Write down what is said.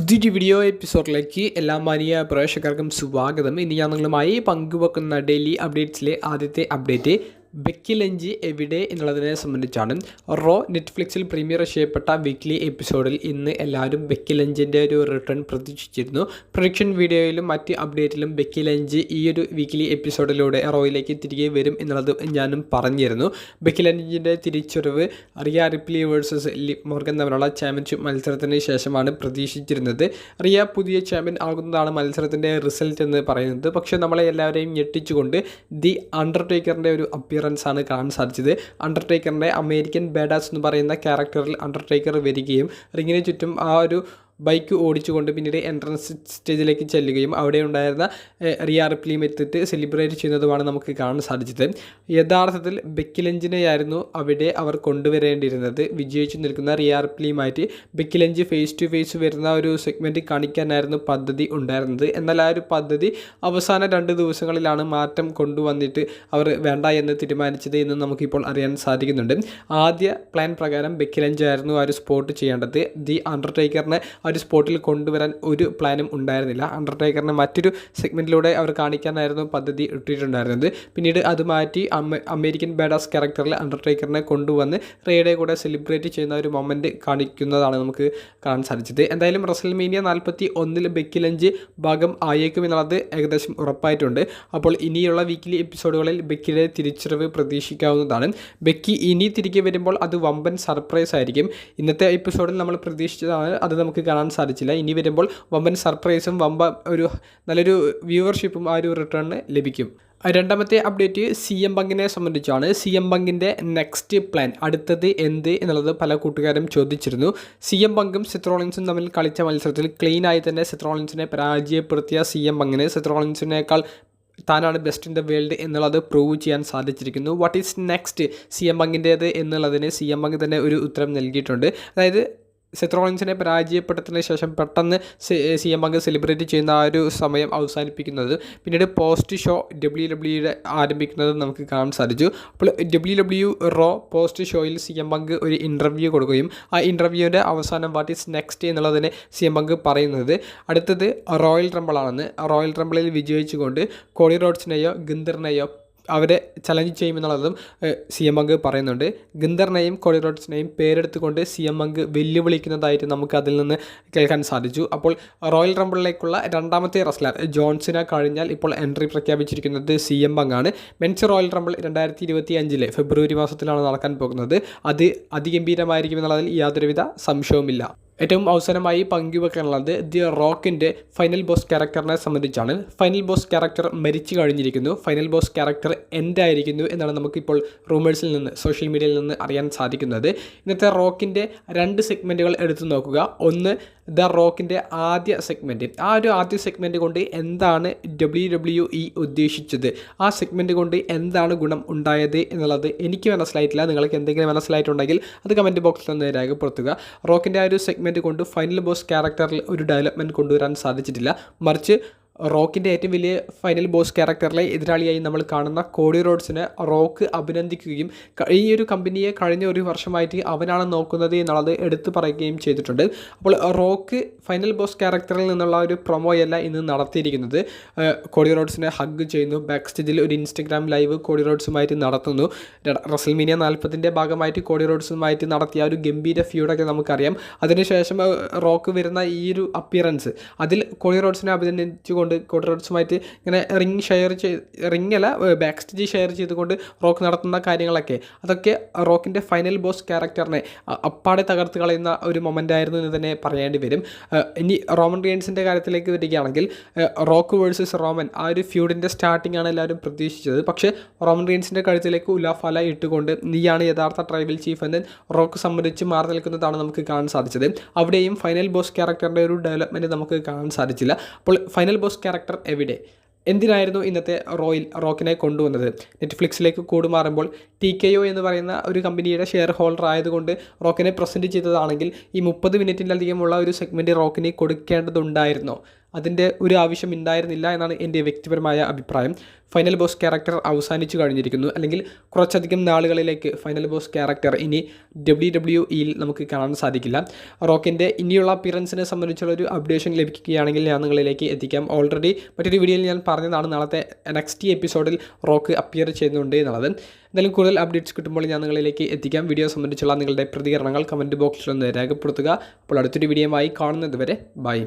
പുതിയൊരു വീഡിയോ എപ്പിസോഡിലേക്ക് എല്ലാ മാനിയ പ്രേക്ഷകർക്കും സ്വാഗതം. ഇനി ഞാൻ നിങ്ങളുമായി പങ്കുവെക്കുന്ന ഡെയിലി അപ്ഡേറ്റ്സിലെ ആദ്യത്തെ അപ്ഡേറ്റ് ബെക്കി ലഞ്ച് എവിടെ എന്നുള്ളതിനെ സംബന്ധിച്ചാണ്. റോ നെറ്റ്ഫ്ലിക്സിൽ പ്രീമിയർ ചെയ്യപ്പെട്ട വീക്ക്ലി എപ്പിസോഡിൽ ഇന്ന് എല്ലാവരും ബെക്കി ലഞ്ചിന്റെ ഒരു റിട്ടേൺ പ്രതീക്ഷിച്ചിരുന്നു. പ്രൊഡിക്ഷൻ വീഡിയോയിലും മറ്റ് അപ്ഡേറ്റിലും ബെക്കി ലഞ്ച് ഈ ഒരു വീക്ക്ലി എപ്പിസോഡിലൂടെ റോയിലേക്ക് തിരികെ വരും എന്നുള്ളത് ഞാനും പറഞ്ഞിരുന്നു. ബെക്കി ലഞ്ചിന്റെ തിരിച്ചുറിവ് Rhea Ripley versus Liv Morgan തമ്മിലുള്ള ചാമ്പ്യൻഷിപ്പ് മത്സരത്തിന് ശേഷമാണ് പ്രതീക്ഷിച്ചിരുന്നത്. റിയ പുതിയ ചാമ്പ്യൻ ആകുന്നതാണ് മത്സരത്തിന്റെ റിസൾട്ട് എന്ന് പറയുന്നത്. പക്ഷേ നമ്മളെ എല്ലാവരെയും ഞെട്ടിച്ചുകൊണ്ട് ദി അണ്ടർടേക്കറിന്റെ ഒരു അപ്പിയറൻസ് ആണ് കാണാൻ സാധിച്ചത്. അണ്ടർടേക്കറിന്റെ അമേരിക്കൻ ബേഡാസ് എന്ന് പറയുന്ന ക്യാരക്ടറിൽ അണ്ടർടേക്കർ വരികയും റിങ്ങിന് ചുറ്റും ആ ഒരു ബൈക്ക് ഓടിച്ചുകൊണ്ട് പിന്നീട് എൻട്രൻസ് സ്റ്റേജിലേക്ക് ചെല്ലുകയും അവിടെ ഉണ്ടായിരുന്ന റിയ റിപ്ലിയും എത്തിയിട്ട് സെലിബ്രേറ്റ് ചെയ്യുന്നതുമാണ് നമുക്ക് കാണാൻ സാധിച്ചത്. യഥാർത്ഥത്തിൽ ബെക്കിലഞ്ചിനെയായിരുന്നു അവിടെ അവർ കൊണ്ടുവരേണ്ടിയിരുന്നത്. വിജയിച്ചു നിൽക്കുന്ന Rhea റിപ്ലിയുമായിട്ട് Becky Lynch face to face വരുന്ന ഒരു സെഗ്മെന്റ് കാണിക്കാനായിരുന്നു പദ്ധതി ഉണ്ടായിരുന്നത്. എന്നാൽ ആ ഒരു പദ്ധതി അവസാന രണ്ട് ദിവസങ്ങളിലാണ് മാറ്റം കൊണ്ടുവന്നിട്ട് അവർ വേണ്ട എന്ന് തീരുമാനിച്ചത് എന്ന് നമുക്കിപ്പോൾ അറിയാൻ സാധിക്കുന്നുണ്ട്. ആദ്യ പ്ലാൻ പ്രകാരം ബെക്കിലഞ്ചായിരുന്നു ആ ഒരു സ്പോട്ട് ചെയ്യേണ്ടത്. ദി അണ്ടർടേക്കറിനെ ഒരു സ്പോട്ടിൽ കൊണ്ടുവരാൻ ഒരു പ്ലാനും ഉണ്ടായിരുന്നില്ല. അണ്ടർടേക്കറിനെ മറ്റൊരു സെഗ്മെന്റിലൂടെ അവർ കാണിക്കാനായിരുന്നു പദ്ധതി ഇട്ടിട്ടുണ്ടായിരുന്നത്. പിന്നീട് അത് മാറ്റി അമേരിക്കൻ ബേഡാസ് ക്യാരക്ടറിൽ അണ്ടർടേക്കറിനെ കൊണ്ടുവന്ന് റേയുടെ കൂടെ സെലിബ്രേറ്റ് ചെയ്യുന്ന ഒരു മൊമെന്റ് കാണിക്കുന്നതാണ് നമുക്ക് കാണാൻ സാധിച്ചത്. എന്തായാലും റസൽമീനിയ നാൽപ്പത്തി ഒന്നിൽ ബെക്കിലഞ്ച് ഭാഗം ആയേക്കും എന്നുള്ളത് ഏകദേശം ഉറപ്പായിട്ടുണ്ട്. അപ്പോൾ ഇനിയുള്ള വീക്കിലി എപ്പിസോഡുകളിൽ ബെക്കിയുടെ തിരിച്ചറിവ് പ്രതീക്ഷിക്കാവുന്നതാണ്. ബെക്കി ഇനി തിരികെ വരുമ്പോൾ അത് വമ്പൻ സർപ്രൈസ് ആയിരിക്കും. ഇന്നത്തെ എപ്പിസോഡിൽ നമ്മൾ പ്രതീക്ഷിച്ചതാണ്. അത് നമുക്ക് കാണാൻ സാധിച്ചില്ല. ഇനി വരുമ്പോൾ വമ്പൻ സർപ്രൈസും വമ്പ ഒരു നല്ലൊരു വ്യൂവർഷിപ്പും ആ ഒരു റിട്ടേണിന് ലഭിക്കും. രണ്ടാമത്തെ അപ്ഡേറ്റ് സി എം ബങ്കിനെ സംബന്ധിച്ചാണ്. സി എം ബങ്കിന്റെ നെക്സ്റ്റ് പ്ലാൻ അടുത്തത് എന്ത് എന്നുള്ളത് പല കൂട്ടുകാരും ചോദിച്ചിരുന്നു. സി എം ബങ്കും സിത്രോളിൻസും തമ്മിൽ കളിച്ച മത്സരത്തിൽ ക്ലീനായി തന്നെ സിത്രോളിൻസിനെ പരാജയപ്പെടുത്തിയ സി എം ബങ്കിന് സിത്രോളിൻസിനേക്കാൾ താനാണ് ബെസ്റ്റ് ഇൻ ദ വേൾഡ് എന്നുള്ളത് പ്രൂവ് ചെയ്യാൻ സാധിച്ചിരിക്കുന്നു. What is next C M ബങ്കിന്റേത് എന്നുള്ളതിന് സി എം ബങ്ക് തന്നെ ഒരു ഉത്തരം നൽകിയിട്ടുണ്ട്. അതായത് സെത്രോളിൻസിനെ പരാജയപ്പെടുത്തുന്നതിന് ശേഷം പെട്ടെന്ന് സി എം ബങ്ക് സെലിബ്രേറ്റ് ചെയ്യുന്ന ആ ഒരു സമയം അവസാനിപ്പിക്കുന്നത് പിന്നീട് പോസ്റ്റ് ഷോ ഡബ്ല്യു ഡബ്ല്യുയുടെ ആരംഭിക്കുന്നത് നമുക്ക് കാണാൻ സാധിച്ചു. അപ്പോൾ ഡബ്ല്യു ഡബ്ല്യു റോ പോസ്റ്റ് ഷോയിൽ സി എം ബങ്ക് ഒരു ഇന്റർവ്യൂ കൊടുക്കുകയും ആ ഇന്റർവ്യൂവിന്റെ അവസാനം വാട്ട് ഈസ് നെക്സ്റ്റ് എന്നുള്ളതിനെ സി എം ബങ്ക് പറയുന്നത്. അടുത്തത് റോയൽ ട്രംബിളാണെന്ന്. റോയൽ ട്രംബിളിൽ വിജയിച്ചുകൊണ്ട് കോളി റോഡ്സിനെയോ ഗിന്ദറിനെയോ അവരെ ചലഞ്ച് ചെയ്യുമെന്നുള്ളതും സി എം അങ്ക് പറയുന്നുണ്ട്. ഗിന്ദറിനെയും കോടി റോഡ്സിനെയും പേരെടുത്തുകൊണ്ട് സി എം അങ്ക് വെല്ലുവിളിക്കുന്നതായിട്ട് നമുക്ക് അതിൽ നിന്ന് കേൾക്കാൻ സാധിച്ചു. അപ്പോൾ റോയൽ റംബിളിലേക്കുള്ള രണ്ടാമത്തെ റസ്ലർ ജോൺസിനെ കഴിഞ്ഞാൽ ഇപ്പോൾ എൻട്രി പ്രഖ്യാപിച്ചിരിക്കുന്നത് സി എം ആണ്. മെൻസ് റോയൽ റംബിൾ രണ്ടായിരത്തി ഇരുപത്തി അഞ്ചിലെ ഫെബ്രുവരി മാസത്തിലാണ് നടക്കാൻ പോകുന്നത്. അത് അതിഗംഭീരമായിരിക്കും എന്നുള്ളതിൽ യാതൊരുവിധ സംശയവുമില്ല. ഏറ്റവും അവസാനമായി പങ്കുവെക്കാനുള്ളത് ദി റോക്കിന്റെ ഫൈനൽ ബോസ് ക്യാരക്ടറിനെ സംബന്ധിച്ചാണ്. ഫൈനൽ ബോസ് ക്യാരക്ടർ മരിച്ചു കഴിഞ്ഞിരിക്കുന്നു. ഫൈനൽ ബോസ് ക്യാരക്ടർ എന്തായിരിക്കുന്നു എന്നാണ് നമുക്കിപ്പോൾ റൂമേഴ്സിൽ നിന്ന് സോഷ്യൽ മീഡിയയിൽ നിന്ന് അറിയാൻ സാധിക്കുന്നത്. ഇന്നത്തെ റോക്കിന്റെ രണ്ട് സെഗ്മെന്റുകൾ എടുത്തു നോക്കുക. ഒന്ന് ദ റോക്കിന്റെ ആദ്യ സെഗ്മെന്റ് ആ ഒരു ആദ്യ സെഗ്മെന്റ് കൊണ്ട് എന്താണ് ഡബ്ല്യു ഡബ്ല്യു ഇ ഉദ്ദേശിച്ചത്? ആ സെഗ്മെന്റ് കൊണ്ട് എന്താണ് ഗുണം ഉണ്ടായത് എന്നുള്ളത് എനിക്ക് മനസ്സിലായിട്ടില്ല. നിങ്ങൾക്ക് എന്തെങ്കിലും മനസ്സിലായിട്ടുണ്ടെങ്കിൽ അത് കമന്റ് ബോക്സിൽ ഒന്ന് രേഖപ്പെടുത്തുക. റോക്കിന്റെ ആ ഒരു സെഗ്മെന്റ് കൊണ്ട് ഫൈനൽ ബോസ് ക്യാരക്ടറിൽ ഒരു ഡെവലപ്മെന്റ് കൊണ്ടുവരാൻ സാധിച്ചിട്ടില്ല. മറിച്ച് റോക്കിന്റെ ഏറ്റവും വലിയ ഫൈനൽ ബോസ് ക്യാരക്ടറിലെ എതിരാളിയായി നമ്മൾ കാണുന്ന കോഡി റോഡ്സിനെ റോക്ക് അഭിനന്ദിക്കുകയും ഈ ഒരു കമ്പനിയെ കഴിഞ്ഞ ഒരു വർഷമായിട്ട് അവനാണ് നോക്കുന്നത് എന്നുള്ളത് എടുത്തു പറയുകയും ചെയ്തിട്ടുണ്ട്. അപ്പോൾ റോക്ക് ഫൈനൽ ബോസ് ക്യാരക്ടറിൽ നിന്നുള്ള ഒരു പ്രൊമോയല്ല ഇന്ന് നടത്തിയിരിക്കുന്നത്. കോഡി റോഡ്സിനെ ഹഗ് ചെയ്യുന്നു. ബാക്ക് സ്റ്റേജിൽ ഒരു ഇൻസ്റ്റഗ്രാം ലൈവ് കോഡി റോഡ്സുമായിട്ട് നടത്തുന്നു. റസൽമീനിയ നാൽപ്പത്തിന്റെ ഭാഗമായിട്ട് കോഡി റോഡ്സുമായിട്ട് നടത്തിയ ഒരു ഗംഭീര ഫ്യൂഡൊക്കെ നമുക്കറിയാം. അതിനുശേഷം റോക്ക് വരുന്ന ഈ ഒരു അപ്പിയറൻസ് അതിൽ കോഡി റോഡ്സിനെ അഭിനന്ദിച്ചുകൊണ്ട് കോഡി റോഡ്സുമായിട്ട് ഇങ്ങനെ റിങ് ഷെയർ ചെയ്ത് റിങ് അല്ല ബാക്ക് സ്റ്റേജ് ഷെയർ ചെയ്തുകൊണ്ട് റോക്ക് നടത്തുന്ന കാര്യങ്ങളൊക്കെ. അതൊക്കെ റോക്കിന്റെ ഫൈനൽ ബോസ് ക്യാരക്ടറിനെ അപ്പാടെ തകർത്ത് കളയുന്ന ഒരു മൊമെന്റ് ആയിരുന്നു എന്ന് തന്നെ പറയേണ്ടി വരും. ഇനി റോമൻ റിയൻസിന്റെ കാര്യത്തിലേക്ക് വരികയാണെങ്കിൽ റോക്ക് വേഴ്സസ് റോമൻ ആ ഒരു ഫ്യൂഡിന്റെ സ്റ്റാർട്ടിംഗ് ആണ് എല്ലാവരും പ്രതീക്ഷിച്ചത്. പക്ഷേ റോമൻ റിയൻസിന്റെ കഴുത്തിലേക്ക് ഉലാഫല ഇട്ടുകൊണ്ട് നീയാണ് യഥാർത്ഥ ട്രൈബൽ ചീഫ് എന്ന് റോക്ക് സംബന്ധിച്ച് മാറി നിൽക്കുന്നതാണ് നമുക്ക് കാണാൻ സാധിച്ചത്. അവിടെയും ഫൈനൽ ബോസ് ക്യാരക്ടറിന്റെ ഒരു ഡെവലപ്മെന്റ് നമുക്ക് കാണാൻ സാധിച്ചില്ല. അപ്പോൾ ഫൈനൽ ബോസ് ക്യാരക്ടർ എവിടെ? എന്തിനായിരുന്നു ഇന്നത്തെ റോയിൽ റോക്കിനെ കൊണ്ടുവന്നത്? നെറ്റ്ഫ്ലിക്സിലേക്ക് കൂടുമാറുമ്പോൾ ടി കെ ഒ എന്ന് പറയുന്ന ഒരു കമ്പനിയുടെ ഷെയർ ഹോൾഡർ ആയതുകൊണ്ട് റോക്കിനെ പ്രസന്റ് ചെയ്തതാണെങ്കിൽ ഈ മുപ്പത് മിനിറ്റിലധികമുള്ള ഒരു സെഗ്മെന്റ് റോക്കിനെ കൊടുക്കേണ്ടതുണ്ടായിരുന്നോ. അതിന്റെ ഒരു ആവശ്യം ഉണ്ടായിരുന്നില്ല എന്നാണ് എന്റെ വ്യക്തിപരമായ അഭിപ്രായം. ഫൈനൽ ബോസ് ക്യാരക്ടർ അവസാനിച്ചു കഴിഞ്ഞിരിക്കുന്നു. അല്ലെങ്കിൽ കുറച്ചധികം നാളുകളിലേക്ക് ഫൈനൽ ബോസ് ക്യാരക്ടർ ഇനി ഡബ്ല്യു ഡബ്ല്യു ഇയിൽ നമുക്ക് കാണാൻ സാധിക്കില്ല. റോക്കിന്റെ ഇനിയുള്ള അപ്പിയറൻസിനെ സംബന്ധിച്ചുള്ള ഒരു അപ്ഡേഷൻ ലഭിക്കുകയാണെങ്കിൽ ഞാൻ നിങ്ങളിലേക്ക് എത്തിക്കാം. ഓൾറെഡി മറ്റൊരു വീഡിയോയിൽ ഞാൻ പറഞ്ഞതാണ് നാളത്തെ നെക്സ്റ്റ് എപ്പിസോഡിൽ റോക്ക് അപ്പിയർ ചെയ്യുന്നുണ്ട് എന്നുള്ളത്. എന്തായാലും കൂടുതൽ അപ്ഡേറ്റ്സ് കിട്ടുമ്പോൾ ഞാൻ നിങ്ങളിലേക്ക് എത്തിക്കാം. വീഡിയോ സംബന്ധിച്ചുള്ള നിങ്ങളുടെ പ്രതികരണങ്ങൾ കമന്റ് ബോക്സിൽ ഒന്ന് രേഖപ്പെടുത്തുക. അപ്പോൾ അടുത്തൊരു വീഡിയോ ആയി കാണുന്നതുവരെ ബൈ